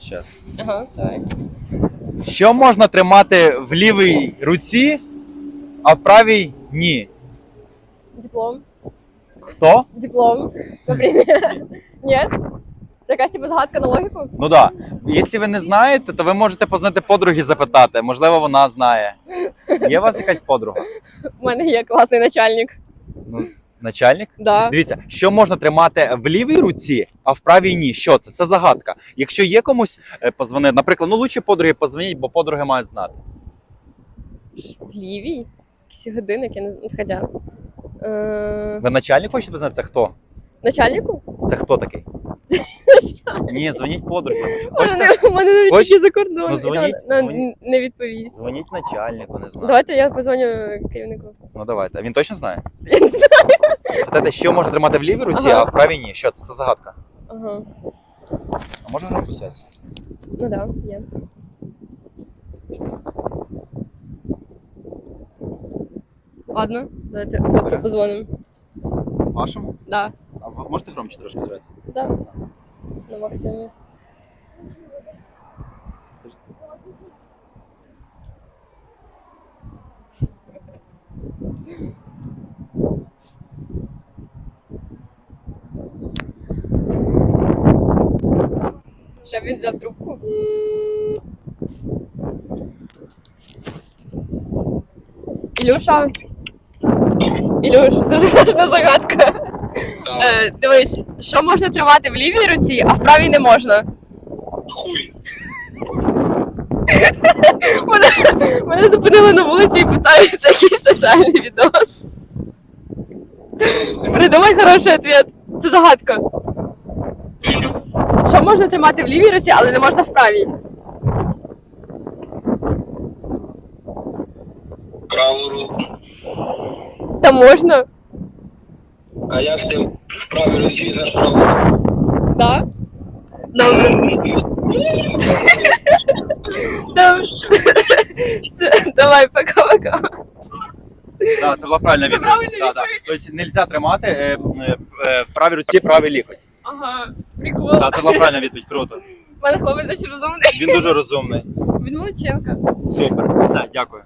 Щас. Ага, давай. Що можна тримати в лівій руці, а в правій ні? Диплом. Хто? Диплом. Наприклад. Ні? Це якась типу загадка на логіку? Ну да. Якщо ви не знаєте, то ви можете познати подруги запитати. Можливо, вона знає. Є у вас якась подруга? У мене є класний начальник. Ну, начальник? Да. Дивіться, що можна тримати в лівій руці, а в правій ні. Що це? Це загадка. Якщо є комусь е, позвонити, наприклад, ну лучше подруги позвоніть, бо подруги мають знати. В лівій? Якісь годинники не ходять. Е... Ви начальник хочете знати? Це хто? Начальнику? Це хто такий? Ні, дзвоніть подруги. У мене, навіть Хоч- тільки за кордоном. Ну, і дзвоніть, там дзвоніть. не відповість. Дзвоніть начальнику, не знаю. Давайте я позвоню керівнику. Ну давайте. А він точно знає? Я не знаю. Питайте, що можна тримати в лівій руці, Ага. а в правій ні. Що це? Це загадка. Ага. А може громку связь? Ну да, є. Ладно, давайте хлопцю позвонимо. Вашому? Да, А ви можете громче трошки зробити? да. На максимумі. Скажіть. Щоб він взяв трубку. Ілюша. Ілюш, дуже важна загадка. Е, дивись, що можна тримати в лівій руці, а в правій не можна. Хуй. Мене, мене зупинили на вулиці і питають, це якийсь соціальний відос. Придумай хороший ответ. Це загадка. Що можна тримати в лівій руці, але не можна в правій? Праву руку. Та можна? А як ти правій руці за праву? Да? Добре. Добре. Все, давай, пока-пока. Так, це була правильна Це відповідь. Да, да. Тобто не можна тримати е, е, е, в правій руці правий лікоть. Ага, прикол. Так, це була правильна відповідь, круто. У мене хлопець дуже розумний. Він дуже розумний. Він Молодченко. Супер. Все, дякую.